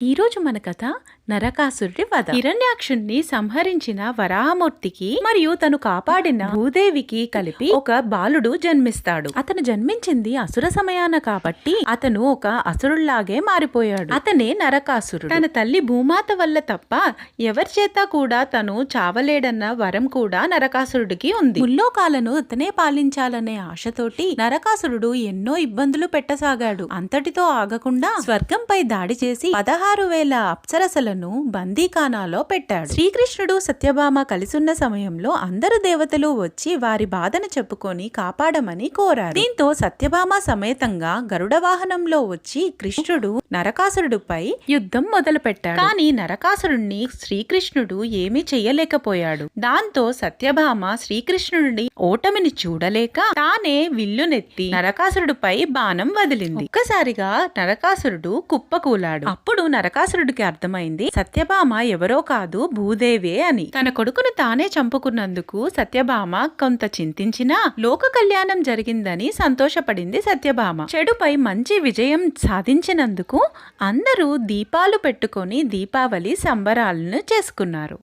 ఈ రోజు మన కథ నరకాసురుడి వధ. హిరణ్యాక్షుణ్ణి సంహరించిన వరాహమూర్తికి మరియు తను కాపాడిన భూదేవికి కలిపి ఒక బాలుడు జన్మిస్తాడు. అతను జన్మించింది అసుర సమయాన కాబట్టి అతను ఒక అసురుల్లాగే మారిపోయాడు. అతనే నరకాసురుడు. తన తల్లి భూమాత వల్ల తప్ప ఎవరి చేత కూడా తను చావలేడన్న వరం కూడా నరకాసురుడికి ఉంది. ముల్లోకాలను అతనే పాలించాలనే ఆశతోటి నరకాసురుడు ఎన్నో ఇబ్బందులు పెట్టసాగాడు. అంతటితో ఆగకుండా స్వర్గంపై దాడి చేసి పదహారు వేల అప్సరసలను బందీఖానాలో పెట్టాడు. శ్రీకృష్ణుడు సత్యభామ కలిసున్న సమయంలో అందరు దేవతలు వచ్చి వారి బాధను చెప్పుకొని కాపాడమని కోరారు. దీంతో సత్యభామ సమేతంగా గరుడ వాహనంలో వచ్చి కృష్ణుడు నరకాసురుడుపై యుద్ధం మొదలు పెట్టాడు కానీ నరకాసురుణ్ణి శ్రీకృష్ణుడు ఏమీ చెయ్యలేకపోయాడు దాంతో సత్యభామ శ్రీకృష్ణుడి ఓటమిని చూడలేక తానే విల్లునెత్తి నరకాసురుడిపై బాణం వదిలింది. ఒక్కసారిగా నరకాసురుడు కుప్పకూలాడు. అప్పుడు నరకాసురుడికి అర్థమైంది సత్యభామ ఎవరో కాదు భూదేవే అని. తన కొడుకును తానే చంపుకున్నందుకు సత్యభామ కొంత చింతించినా లోక కళ్యాణం జరిగిందని సంతోషపడింది సత్యభామ. చెడుపై మంచి విజయం సాధించినందుకు అందరూ దీపాలు పెట్టుకొని దీపావళి సంబరాలను చేసుకున్నారు.